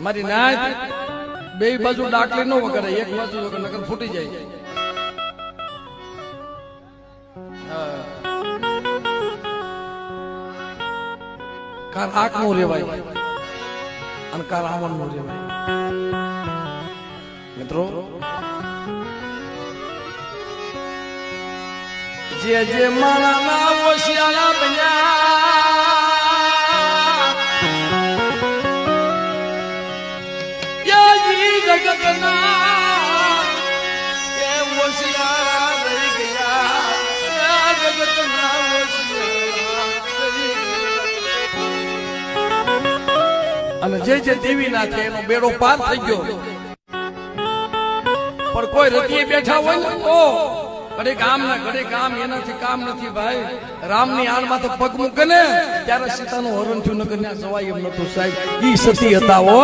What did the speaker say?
મારી નાય બે બાજુ ડાકલી ન વગર એક બાજુ નકર ફૂટી જાય. કાર આખનું રેવાય. અને કાર આવનનું રેવાય. જે જે માણા અને જે જે દેવી નાખે એનો બેડો પાર થઈ ગયો. પણ કોઈ રતિએ બેઠા હોય ને તો ઘડે કામ ના ઘડે કામ એનાથી કામ નથી ભાઈ. રામની આડમાં તો પગ મૂકે ને ત્યારે સીતાનું હરણ થયું નગર ના જવાય એમ નતું સાહેબ. ઈ સતી હતા હો.